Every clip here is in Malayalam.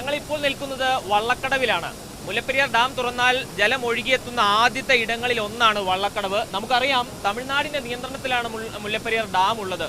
ഞങ്ങളിപ്പോൾ നിൽക്കുന്നത് വള്ളക്കടവിലാണ്. മുല്ലപ്പെരിയാർ ഡാം തുറന്നാൽ ജലം ഒഴുകിയെത്തുന്ന ആദ്യത്തെ ഇടങ്ങളിൽ ഒന്നാണ് വള്ളക്കടവ്. നമുക്കറിയാം തമിഴ്നാടിന്റെ നിയന്ത്രണത്തിലാണ് മുല്ലപ്പെരിയാർ ഡാം ഉള്ളത്.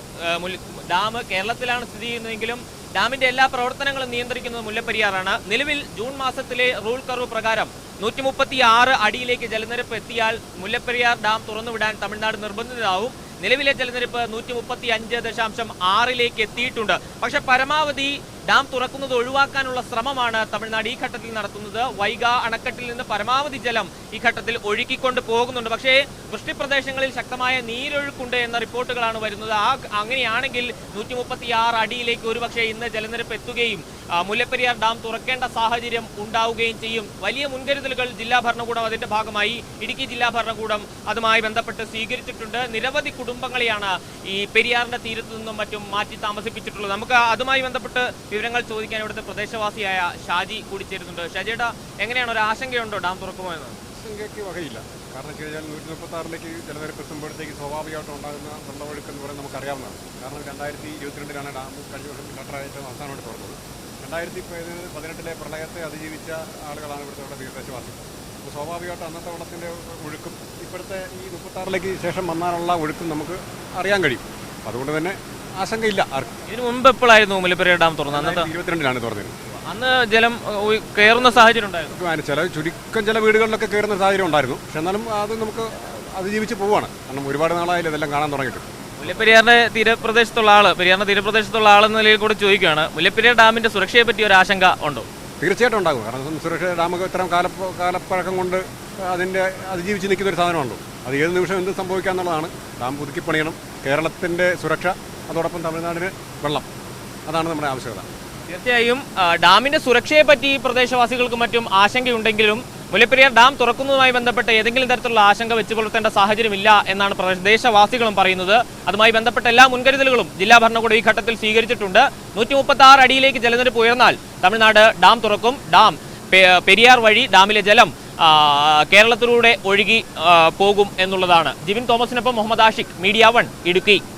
ഡാം കേരളത്തിലാണ് സ്ഥിതി ചെയ്യുന്നതെങ്കിലും ഡാമിന്റെ എല്ലാ പ്രവർത്തനങ്ങളും നിയന്ത്രിക്കുന്നത് മുല്ലപ്പെരിയാറാണ്. നിലവിൽ ജൂൺ മാസത്തിലെ റൂൾ കർവ് പ്രകാരം നൂറ്റി മുപ്പത്തി ആറ് അടിയിലേക്ക് ജലനിരപ്പ് എത്തിയാൽ മുല്ലപ്പെരിയാർ ഡാം തുറന്നുവിടാൻ തമിഴ്നാട് നിർബന്ധിതരാകും നിലവിലെ ജലനിരപ്പ് നൂറ്റി മുപ്പത്തി അഞ്ച് ദശാംശം ആറിലേക്ക് എത്തിയിട്ടുണ്ട്. പക്ഷെ പരമാവധി ഡാം തുറക്കുന്നത് ഒഴിവാക്കാനുള്ള ശ്രമമാണ് തമിഴ്നാട് ഈ ഘട്ടത്തിൽ നടത്തുന്നത്. വൈഗ അണക്കെട്ടിൽ നിന്ന് പരമാവധി ജലം ഈ ഘട്ടത്തിൽ ഒഴുക്കിക്കൊണ്ട് പോകുന്നുണ്ട്. പക്ഷേ വൃഷ്ടിപ്രദേശങ്ങളിൽ ശക്തമായ നീരൊഴുക്കുണ്ട് എന്ന റിപ്പോർട്ടുകളാണ് വരുന്നത്. ആ അങ്ങനെയാണെങ്കിൽ നൂറ്റി മുപ്പത്തി ആറ് അടിയിലേക്ക് ഒരുപക്ഷെ ഇന്ന് ജലനിരപ്പ് എത്തുകയും മുല്ലപ്പെരിയാർ ഡാം തുറക്കേണ്ട സാഹചര്യം ഉണ്ടാവുകയും ചെയ്യും. വലിയ മുൻകരുതലുകൾ ജില്ലാ ഭരണകൂടം അതിന്റെ ഭാഗമായി ഇടുക്കി ജില്ലാ ഭരണകൂടം അതുമായി ബന്ധപ്പെട്ട് സ്വീകരിച്ചിട്ടുണ്ട്. നിരവധി കുടുംബങ്ങളെയാണ് ഈ പെരിയാറിന്റെ തീരത്തു നിന്നും മറ്റും മാറ്റി താമസിപ്പിച്ചിട്ടുള്ളത്. നമുക്ക് അതുമായി ബന്ധപ്പെട്ട് വിവരങ്ങൾ ചോദിക്കാൻ ഇവിടുത്തെ പ്രദേശവാസിയായ ഷാജി കൂടി ചേരുന്നുണ്ട് ഷാജിയുടെ എങ്ങനെയാണ്? ഒരു ആശങ്കയുണ്ടോ ഡാം തുറക്കുമോ എന്ന്? ആശങ്കയ്ക്ക് വകയില്ല. കാരണം വെച്ച് കഴിഞ്ഞാൽ നൂറ്റി മുപ്പത്തി ആറിലേക്ക് ജലനിരപ്പ് എത്തുമ്പോഴത്തേക്ക് സ്വാഭാവികമായിട്ടും ഉണ്ടാകുന്ന വെള്ളമൊഴുക്ക് എന്ന് പറയുന്നത് നമുക്കറിയാവുന്നതാണ് കാരണം രണ്ടായിരത്തി ഇരുപത്തിരണ്ടിലാണ് ഡാം കഴിഞ്ഞ വർഷം കട്ടറായിട്ട് അവസാനമായിട്ട് തുറന്നത്. രണ്ടായിരത്തി പതിനെട്ടിലെ പ്രളയത്തെ അതിജീവിച്ച ആളുകളാണ് ഇവിടുത്തെ ഇവിടെ തീരദേശവാസികൾ അപ്പോൾ സ്വാഭാവികമായിട്ട് അന്നത്തെ വെള്ളത്തിന്റെ ഒഴുക്കും ഇപ്പോഴത്തെ ഈ മുപ്പത്താറിലേക്ക് ശേഷം വന്നാലുള്ള ഒഴുക്കും നമുക്ക് അറിയാൻ കഴിയും. അതുകൊണ്ട് തന്നെ ആശങ്കയില്ല ആർക്കും. ഇതിനു മുമ്പ് എപ്പോഴായിരുന്നു മുല്ലപ്പെരിയാർ ഡാം തുറന്നത്? അന്നത്തെ ഇരുപത്തിരണ്ടിലാണ് തുറന്നത്. അന്ന് ജലം കയറുന്ന സാഹചര്യം ഉണ്ടായിരുന്നു. ചില ചുരുക്കം ചില വീടുകളിലൊക്കെ കയറുന്ന സാഹചര്യം ഉണ്ടായിരുന്നു. പക്ഷെ എന്നാലും അത് നമുക്ക് അതിജീവിച്ച് പോവാണ്. കാരണം ഒരുപാട് നാളായാലും ഇതെല്ലാം കാണാൻ തുടങ്ങിയിട്ട്. മുല്ലപ്പെരിയാറിന്റെ തീരപ്രദേശത്തുള്ള ആൾ പെരിയാറിന്റെ തീരപ്രദേശത്തുള്ള ആളെന്ന നിലയിൽ കൂടെ ചോദിക്കുകയാണ് മുല്ലപ്പെരിയാർ ഡാമിന്റെ സുരക്ഷയെ പറ്റി ഒരു ആശങ്ക ഉണ്ടോ? തീർച്ചയായിട്ടും ഉണ്ടാകും. കാരണം സുരക്ഷ ഡാമൊക്കെ ഇത്തരം കാല കാലപ്പഴക്കം കൊണ്ട് അതിന്റെ അതിജീവിച്ച് നിൽക്കുന്ന ഒരു സാധനമുണ്ടോ അത് ഏത് നിമിഷം എന്ത് സംഭവിക്കാന്നുള്ളതാണ്. ഡാം പുതുക്കി പണിയണം കേരളത്തിന്റെ സുരക്ഷ അതോടൊപ്പം തമിഴ്നാടിന് വെള്ളം. അതാണ് നമ്മുടെ ആവശ്യകത. തീർച്ചയായും ഡാമിന്റെ സുരക്ഷയെ പറ്റി പ്രദേശവാസികൾക്കും മറ്റും ആശങ്കയുണ്ടെങ്കിലും മുല്ലപ്പെരിയാർ ഡാം തുറക്കുന്നതുമായി ബന്ധപ്പെട്ട് ഏതെങ്കിലും തരത്തിലുള്ള ആശങ്ക വെച്ചു പുലർത്തേണ്ട സാഹചര്യമില്ല എന്നാണ് പ്രദേശവാസികളും പറയുന്നത്. അതുമായി ബന്ധപ്പെട്ട എല്ലാ മുൻകരുതലുകളും ജില്ലാ ഭരണകൂടം ഈ ഘട്ടത്തിൽ സ്വീകരിച്ചിട്ടുണ്ട്. നൂറ്റി മുപ്പത്തി ആറ് അടിയിലേക്ക് ജലനിരപ്പ് ഉയർന്നാൽ തമിഴ്നാട് ഡാം തുറക്കും. ഡാം പെരിയാർ വഴി ഡാമിലെ ജലം കേരളത്തിലൂടെ ഒഴുകി പോകും എന്നുള്ളതാണ്. ജിവിൻ തോമസിനൊപ്പം മുഹമ്മദ് ആഷിഖ് മീഡിയ വൺ ഇടുക്കി.